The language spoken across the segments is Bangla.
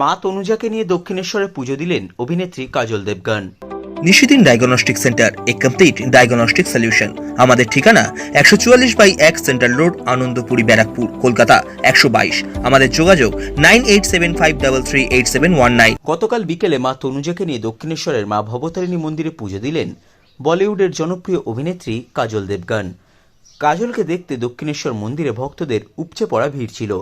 মা তনুজাকে নিয়ে দক্ষিণেশ্বরে পুজো দিলেন অভিনেত্রী কাজল দেবগান। নিশিদিন ডায়াগনস্টিক সেন্টার এ কমপ্লিট ডায়াগনস্টিক সলিউশন আমাদের ঠিকানা একশো চুয়াল্লিশ বাই এক সেন্ট্রাল রোড আনন্দপুরি ব্যারাকপুর কলকাতা একশো বাইশ। আমাদের যোগাযোগ nine eight seven five double three eight seven one nine. গতকাল বিকেলে মা তনুজাকে নিয়ে দক্ষিণেশ্বরের মা ভবতারিণী মন্দিরে পুজো দিলেন বলিউডের জনপ্রিয় অভিনেত্রী কাজল দেবগান। কাজলকে দেখতে দক্ষিণেশ্বর মন্দিরে ভক্তদের উপচে পড়া ভিড় ছিল।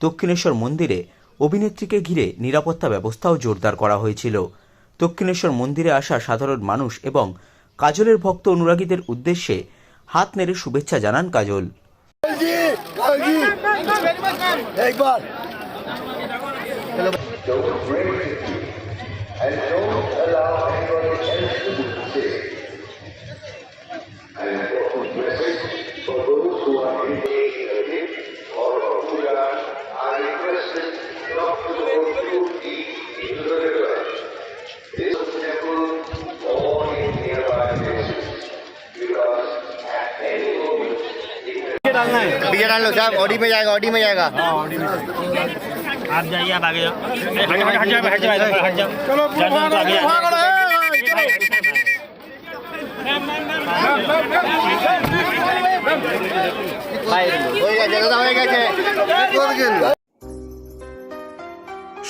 দক্ষিণেশ্বর মন্দিরে অভিনেত্রীকে ঘিরে নিরাপত্তা ব্যবস্থাও জোরদার করা হয়েছিল। দক্ষিণেশ্বর মন্দিরে আসা সাধারণ মানুষ এবং কাজলের ভক্ত অনুরাগীদের উদ্দেশ্যে হাত নেড়ে শুভেচ্ছা জানান কাজল। and for those who are पीछे डाल लो साहब ऑडी में जाएगा ऑडी में जाएगा आप जाइए आप आगे जाओ हट हट हट जाओ हट जाओ इधर हट जाओ चलो आगे হয়ে গেছে দাদা হয়ে গেছে